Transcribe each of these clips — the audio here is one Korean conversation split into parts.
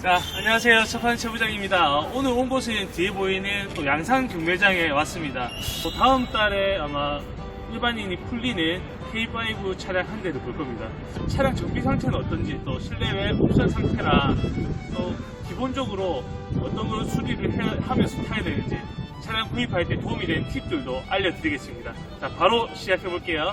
자, 안녕하세요. 첫판 최부장입니다. 어, 오늘 온 곳은 뒤에 보이는 또 양산 경매장에 왔습니다. 또 다음 달에 아마 일반인이 풀리는 K5 차량 한 대를 볼 겁니다. 차량 정비 상태는 어떤지, 또 실내외 옵션 상태나 또 기본적으로 어떤 걸 수리를 해- 하면서 타야 되는지 차량 구입할 때 도움이 되는 팁들도 알려드리겠습니다. 자, 바로 시작해 볼게요.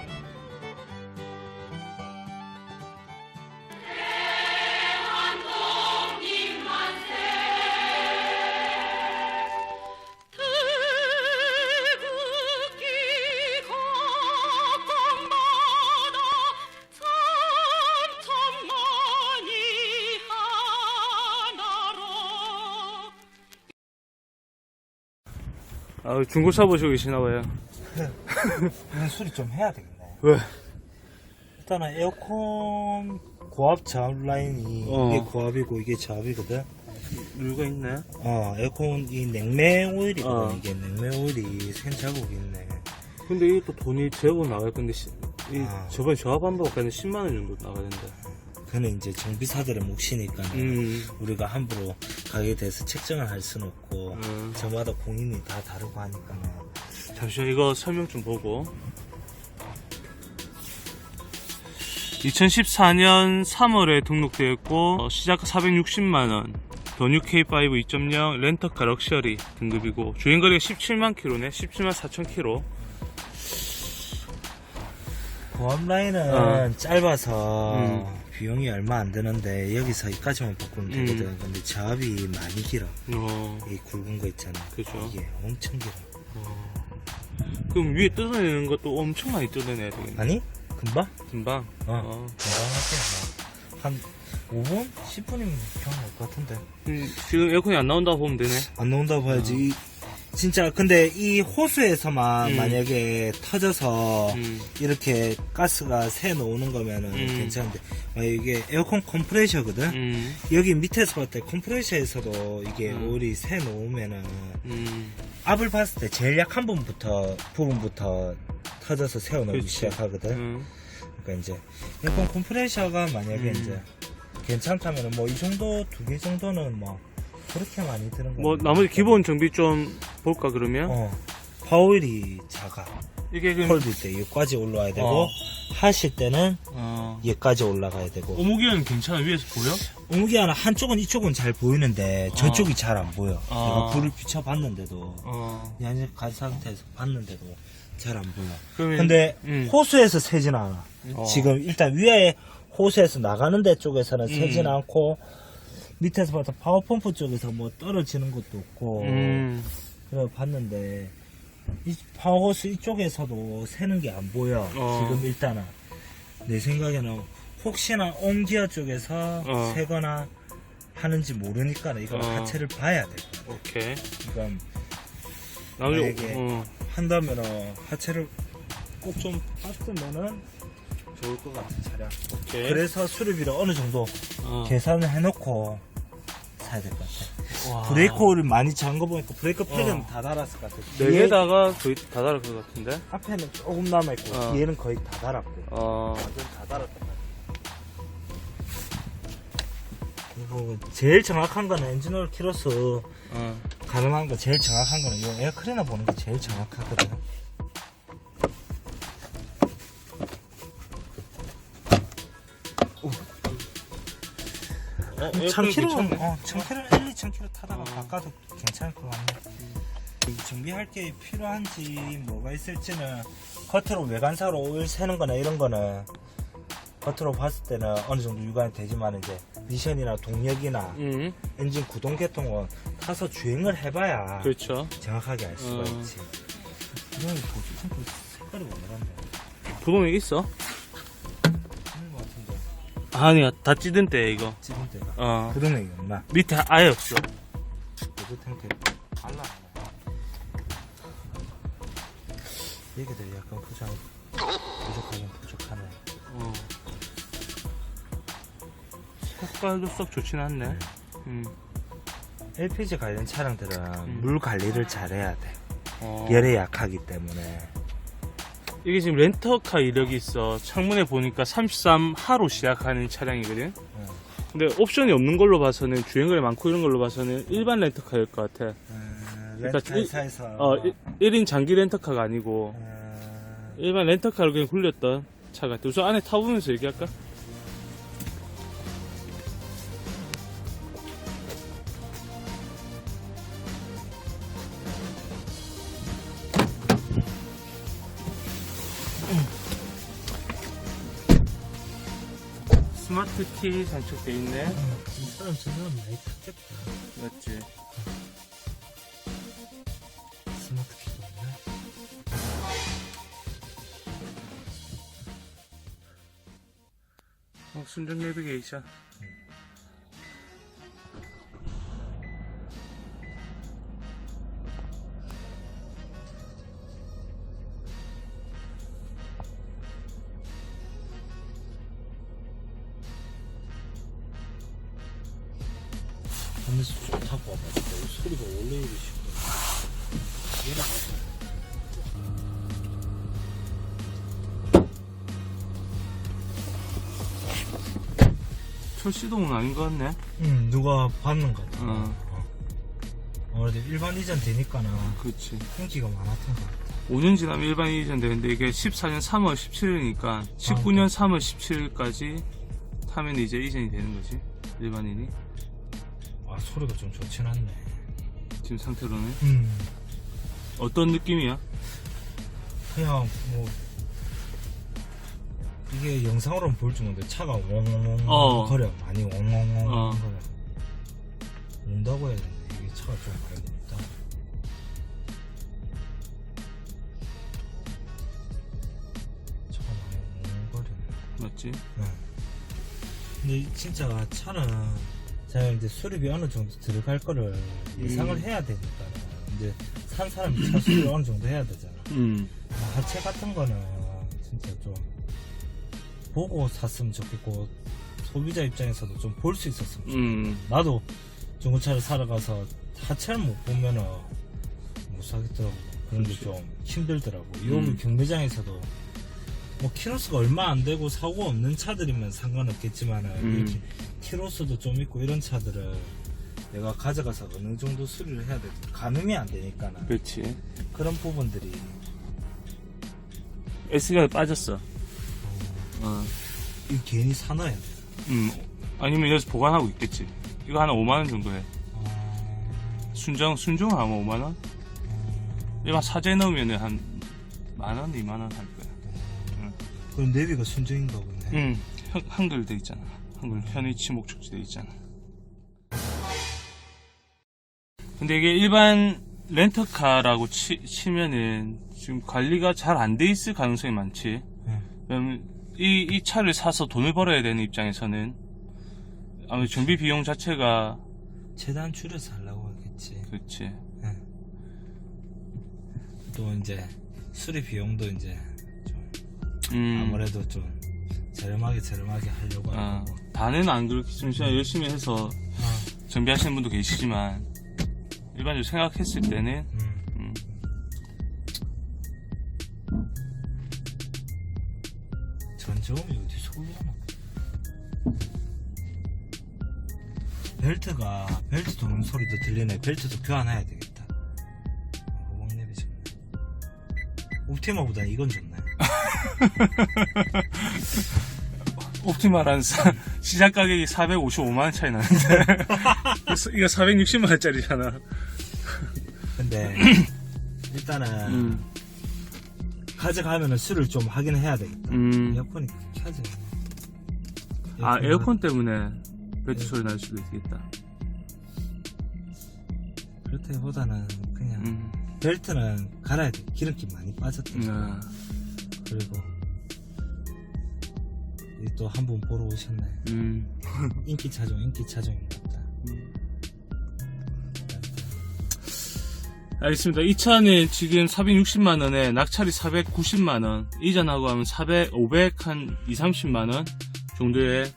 아, 중고차 보시고 계시나봐요. 이건 수리 좀 해야 되겠네. 왜? 일단은 에어컨 고압 저압 라인이 어. 이게 고압이고 이게 저압이거든. 이유가 있네. 어 에어컨 이 냉매 오일이거든. 어. 이게 냉매 오일이 샌 자국이 있네. 근데 이것도 돈이 제법 나갈 건데 시- 이 아. 저번에 조합 한번 가는 10만 원 정도 나가야 된다. 그는 이제 정비사들의 몫이니까 음. 우리가 함부로 가격에 대해서 책정을 할 수는 없고 음. 저마다 공인이 다 다르고 하니까 잠시만 이거 설명 좀 보고. 2014년 3월에 등록되었고 어, 시작가 460만 원. 더뉴 K5 2.0 렌터카 럭셔리 등급이고 주행거리가 17만 킬로네. 17만 4천 킬로. 고압 라인은 어. 짧아서 음. 비용이 얼마 안 드는데 여기서 여기까지만 바꾸면 음. 되거든. 근데 저압이 많이 길어. 어. 이 굵은 거 있잖아. 그죠. 이게 엄청 길어. 그럼 위에 뜯어내는 것도 엄청 많이 뜯어내야 되겠네. 아니? 금방? 금방. 어. 어. 금방 할게. 뭐. 한 5분? 10분이면 그냥 할것 같은데. 음, 지금 에어컨이 안 나온다고 보면 되네. 안 나온다고 봐야지. 이- 진짜, 근데 이 호수에서만 음. 만약에 터져서 음. 이렇게 가스가 새 나오는 거면은 음. 괜찮은데, 이게 에어컨 컴프레셔거든? 음. 여기 밑에서 봤을 때 컴프레셔에서도 이게 음. 오일이 새 놓으면은 음. 압을 봤을 때 제일 약한 부분부터 부분부터 터져서 새어 나오기 그치. 시작하거든. 음. 그러니까 이제 에어컨 컴프레셔가 만약에 음. 이제 괜찮다면은 뭐 이 정도 두 개 정도는 뭐 그렇게 많이 드는 거. 뭐 나머지 기본 정비 좀 볼까 그러면 어 파오일이 작아. 이게 그 폴드 때 여기까지 올라와야 되고 어. 하실 때는 어. 여기까지 올라가야 되고. 오목이는 괜찮아 위에서 보여? umu기 하나 한쪽은 이쪽은 잘 보이는데 저쪽이 잘 안 보여. 어. 내가 불을 비춰봤는데도 어. 양재 간 상태에서 봤는데도 잘 안 보여. 그러면 근데 음. 호수에서 새진 않아. 어. 지금 일단 위에 호수에서 나가는 데 쪽에서는 새진 음. 않고 밑에서 봤다 파워펌프 쪽에서 뭐 떨어지는 것도 없고 음. 그래 봤는데 이 파워호스 이쪽에서도 새는 게 안 보여. 어. 지금 일단은 내 생각에는 혹시나 옴기어 쪽에서 어. 새거나 하는지 모르니까 이거 어. 하체를 봐야 돼. 오케이 이건 만약에 어. 한다면은 하체를 꼭 좀 봤으면은 좋을 것 같아 차량. 오케이 그래서 수리비를 어느 정도 어. 계산을 해놓고 사야 될 것 같아. 와. 브레이크 오일 많이 잠거 보니까 브레이크 팩은 어. 다 달았을 것 같아. 네 뒤에 개다가 거의 다 달을 것 같은데 앞에는 조금 남아있고 어. 뒤에는 거의 다 달았고 어. 완전 다 달았단 말이야. 그리고 제일 정확한 거는 엔진오일 키로수 어. 가능한 거 제일 정확한 거는 이 에어클리너 보는 게 제일 정확하거든. 어, 1000km, 어, 1000km, 1, 2000km 타다가 어. 바꿔도 괜찮을 것 같네. 이 준비할 게 필요한지 뭐가 있을지는 겉으로 외관사로 오일 새는 거나 이런 거는 겉으로 봤을 때는 어느 정도 유관이 되지만 이제 미션이나 동력이나 음. 엔진 구동 계통은 타서 주행을 해봐야 그렇죠 정확하게 알 수가 어. 있지. 그냥 보조 탱크 색깔이 왜 이런데? 구멍이 있어? 아니야 다 찌든 때 이거 찍은 데가. 어 그런 애기 없나? 밑에 아예 없어 보조 탱크 발라. 얘기들 약간 포장 부족하긴 부족하네. 어. 색깔도 썩 좋진 않네 음. LPG 관련 차량들은 음. 물 관리를 잘해야 돼. 어. 열에 약하기 때문에. 이게 지금 렌터카 이력이 있어. 창문에 보니까 33하로 시작하는 차량이거든. 응. 근데 옵션이 없는 걸로 봐서는 주행거리 많고 이런 걸로 봐서는 일반 렌터카일 것 같아. 음, 그러니까 렌탈사에서 어, 1, 인 장기 렌터카가 아니고 음, 일반 렌터카로 그냥 굴렸던 차 같아. 우선 안에 타보면서 얘기할까? 스마트 키 장착돼 있네. 이 사람 저녁은 많이 탔겠다 맞지? 스마트 키가 없네 어, 순정 내비게이션. 좀 타고 와봐 소리가 원래 이리 시끄러 얘는 첫 시동은 아닌 것 같네. 응 누가 받는 거 같아 어. 어, 그래도 일반 이전 되니까는 그렇지. 인기가 많았던 것 같아 5년 지나면 일반 이전 되는데 이게 14년 3월 17일이니까 19년 3월 17일까지 타면 이제 이전이 되는 거지. 일반인이. 아 소리가 좀 좋진 않네 지금 상태로는. 음 어떤 느낌이야? 그냥 뭐 이게 영상으로는 보일 줄 모르는데 차가 웡웡 어. 거려 많이 웡웡웡 어. 거려 운다고 해야 되는데 이게 차가 좀 많이 운다 차가 많이 웡웡 거리네 맞지? 네. 근데 진짜 차는 제가 이제 수리비 어느 정도 들어갈 거를 예상을 음. 해야 되니까 이제 산 사람이 차 수리를 어느 정도 해야 되잖아 음. 하체 같은 거는 진짜 좀 보고 샀으면 좋겠고 소비자 입장에서도 좀 볼 수 있었으면 좋겠고 음. 나도 중고차를 사러 가서 하체를 못 보면은 못 사겠더라고 그런 게. 좀 힘들더라고 여기 음. 경매장에서도 뭐 키로수가 얼마 안 되고 사고 없는 차들이면 상관없겠지만은 음. 이렇게 키로수도 좀 있고 이런 차들을 내가 가져가서 어느 정도 수리를 해야 돼 가늠이 안 되니까는 그렇지. 그런 부분들이 S가 빠졌어. 어. 이 괜히 사놔야 돼. 음. 아니면 여기서 보관하고 있겠지. 이거 하나 5만원 정도 해. 어, 순정, 순정 하면 5만원? 일반 사제 넣으면 한 만원, 2만원 할 거야. 그럼 내비가 순정인가 보네. 응, 한- 한글 돼 있잖아. 한글 현위치 목적지 돼 있잖아. 근데 이게 일반 렌터카라고 치, 치면은 지금 관리가 잘 안 돼 있을 가능성이 많지. 네. 왜냐면 이, 이 차를 사서 돈을 벌어야 되는 입장에서는 아무래도 정비 비용 자체가 최대한 줄여서 하려고 하겠지. 그렇지. 네. 또 이제 수리 비용도 이제 좀 음, 아무래도 좀 저렴하게 저렴하게 하려고 아, 하고. 다는 안 그렇게 좀 진짜 열심히 해서 아, 정비하시는 분도 계시지만 일반적으로 생각했을 때는 음. 음, 전저음이 어디서 올라나? 벨트가 벨트 도는 소리도 들리네. 벨트도 교환해야 되겠다. 호박 내비 좋네. 옵티마보다 이건 좋네. 옵티마란 사- 시작 가격이 455만원 차이 나는데 이거 460만원짜리잖아 근데 일단은 음, 가져가면은 술을 좀 하긴 해야 되겠다. 음. 에어컨이 켜져. 아 에어컨 때문에 배트 소리 날 수도 있겠다 그렇다기보다는 그냥 음, 벨트는 갈아야 돼. 기름기 많이 빠졌다. 아, 그리고 또 한 분 보러 오셨네. 음, 인기 차종, 인기 같다. 음. 알겠습니다 이 차는 지금 460만 원에 낙찰이 490만 원 이전하고 하면 400, 500, 한 2, 30만 원 정도의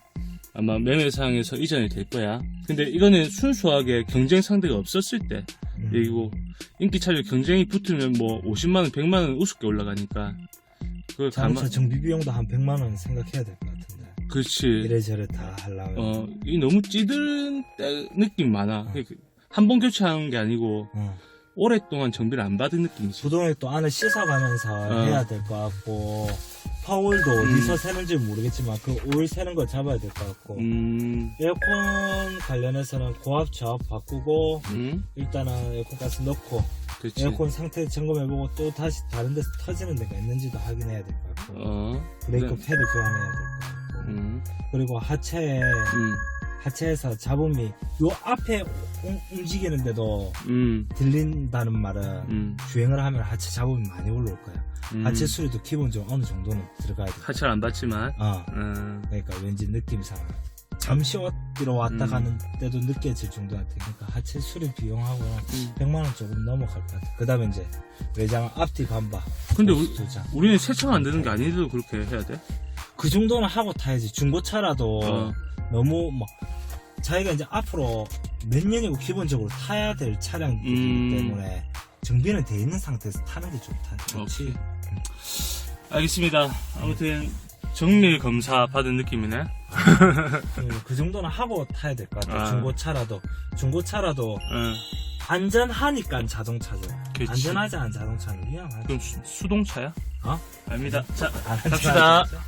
아마 매매상에서 이전이 될 거야 근데 이거는 순수하게 경쟁 상대가 없었을 때 음. 그리고 인기 차종 경쟁이 붙으면 뭐 50만 원, 100만 원 우습게 올라가니까 그걸 자동차 감안, 정비 비용도 한 100만 원 생각해야 될 것 같은데. 그렇지. 이래저래 다 하려면 어, 이 너무 찌든 때 느낌 많아. 한번 교체하는 게 아니고 어. 오랫동안 정비를 안 받은 느낌이지. 부동에 또 안을 씻어가면서 어. 해야 될 것 같고 파울도 어디서 새는지 모르겠지만 그 오일 새는 걸 잡아야 될 것 같고. 음, 에어컨 관련해서는 고압 저압 바꾸고 음, 일단은 에어컨 가스 넣고 그렇지. 에어컨 상태 점검해보고 또 다시 다른 데서 터지는 데가 있는지도 확인해야 될 것 같고. 어, 브레이크 네. 패드 교환해야 될 것 같고. 음, 그리고 하체에 음, 하체에서 잡음이 요 앞에 움- 움직이는데도 음, 들린다는 말은 음, 주행을 하면 하체 잡음이 많이 올라올 거야 음. 하체 수리도 기본적으로 어느 정도는 들어가야 돼 하체를 안 받지만, 어, 음, 그러니까 왠지 느낌상 잠시 어디로 왔다 음. 가는 때도 느껴질 정도한테 그러니까 하체 수리 비용하고는 음. 100만 원 조금 넘어갈 것 같아 그 다음에 이제 외장 앞뒤 반바 근데 우리- 장. 우리는 세차가 안 되는 게 아니래도 그렇게 해야 돼? 그 정도는 하고 타야지 중고차라도 어. 너무 뭐 자기가 이제 앞으로 몇 년이고 기본적으로 타야 될 차량이기 음. 때문에 정비는 돼 있는 상태에서 타는 게 좋다 좋지 알겠습니다. 아무튼 정밀 검사 받은 느낌이네. 음, 그 정도는 하고 타야 될 것 같아 아. 중고차라도 중고차라도 응. 안전하니까 자동차죠 그치. 안전하지 않은 자동차는 위험하죠 그럼 수, 수동차야? 어? 압니다. 자, 안 갑시다. 안전하죠.